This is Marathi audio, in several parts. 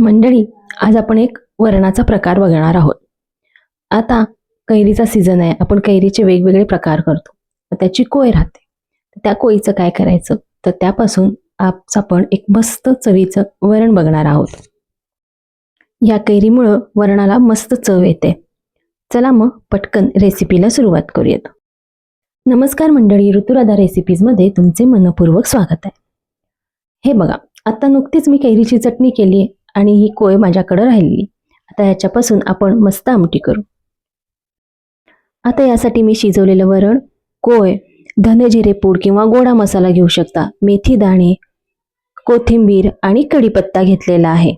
मंडळी आज आपण एक वरणाचा प्रकार बघणार आहोत. आता कैरीचा सीझन आहे. आपण कैरीचे वेगवेगळे प्रकार करतो. त्याची कोय राहते? त्या कोयीचं काय करायचं? तर त्यापासून आज आपण एक मस्त चवीचं वरण बघणार आहोत. या कैरीमुळं वरणाला मस्त चव येते. चला मग पटकन रेसिपीला सुरुवात करूयात. नमस्कार मंडळी ऋतुराधा रेसिपीजमध्ये तुमचे मनपूर्वक स्वागत आहे. हे बघा आता नुकतीच मी कैरीची चटणी केली आहे आणि ही कोय माझ्याकडं राहिली आता ह्याच्यापासून आपण मस्त आमटी करू. आता यासाठी मी शिजवलेलं वरण कोय धने जिरे पूड किंवा गोडा मसाला घेऊ शकता. मेथी दाणे कोथिंबीर आणि कढीपत्ता घेतलेला आहे.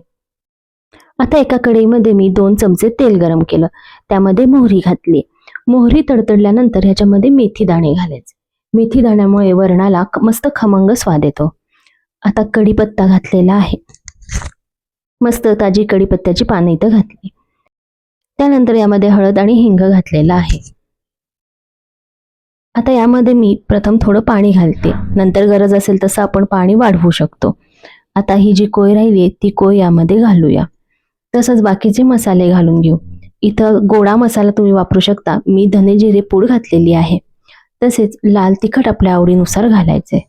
आता एका कढईमध्ये मी दोन चमचे तेल गरम केलं. त्यामध्ये मोहरी घातली. मोहरी तडतडल्यानंतर ह्याच्यामध्ये मेथी दाणे घालायचे. मेथी दाण्यामुळे वरणाला मस्त खमंग स्वाद येतो. आता कढीपत्ता घातलेला आहे. मस्त ताजी कढीपत्त्याची पानं इथं घातली. त्यानंतर यामध्ये हळद आणि हिंग घातलेला आहे. आता यामध्ये मी प्रथम थोडं पाणी घालते. नंतर गरज असेल तसं आपण पाणी वाढवू शकतो. आता ही जी कोय राहिली आहे ती कोय यामध्ये घालूया. तसंच बाकीचे मसाले घालून घेऊ. इथं गोडा मसाला तुम्ही वापरू शकता. मी धने जिरे पूड घातलेली आहे. तसेच लाल तिखट आपल्या आवडीनुसार घालायचे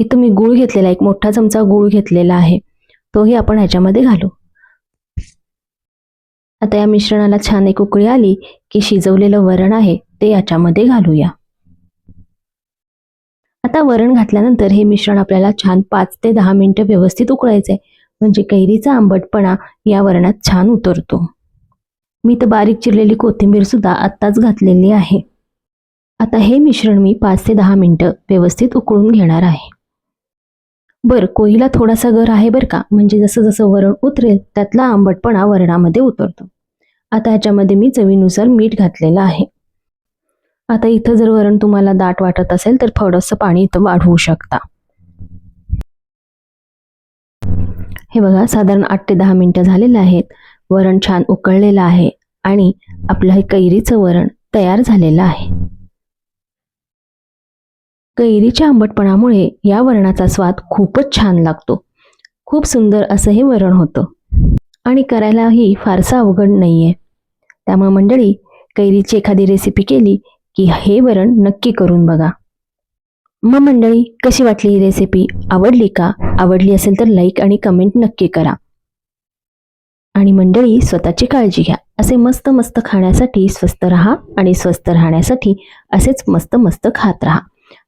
इथं मी गूळ घेतलेला एक मोठा चमचा गूळ घेतलेला आहे. तोही आपण ह्याच्यामध्ये घालू. आता या मिश्रणाला छान एक उकळी आली की शिजवलेलं वरण आहे ते याच्यामध्ये घालूया. आता वरण घातल्यानंतर हे मिश्रण आपल्याला छान पाच ते दहा मिनिटं व्यवस्थित उकळायचंय. म्हणजे कैरीचा आंबटपणा या वरणात छान उतरतो. मी तर बारीक चिरलेली कोथिंबीर सुद्धा आत्ताच घातलेली आहे. आता हे मिश्रण मी पाच ते दहा मिनिटं व्यवस्थित उकळून घेणार आहे. बर कोहीला थोडासा गर आहे बरं का? म्हणजे जसं जसं वरण उतरेल त्यातला आंबटपणा वरणामध्ये उतरतो. आता ह्याच्यामध्ये मी चवीनुसार मीठ घातलेलं आहे. आता इथं जर वरण तुम्हाला दाट वाटत असेल तर थोडंसं पाणी इथं वाढवू शकता. हे बघा साधारण आठ ते दहा मिनिटं झालेलं आहेत. वरण छान उकळलेलं आहे आणि आपलं हे कैरीचं वरण तयार झालेलं आहे. कैरीच्या आंबटपणामुळे या वरणाचा स्वाद खूपच छान लागतो. खूप सुंदर असं हे वरण होतं. आणि करायलाही फारसं अवघड नाहीये. त्यामुळे मंडळी कैरीची एखादी रेसिपी केली की हे वरण नक्की करून बघा. मग मंडळी कशी वाटली ही रेसिपी आवडली का? आवडली असेल तर लाईक आणि कमेंट नक्की करा. आणि मंडळी स्वतःची काळजी घ्या. असे मस्त मस्त खाण्यासाठी स्वस्त राहा आणि स्वस्त राहण्यासाठी असेच मस्त मस्त खात राहा.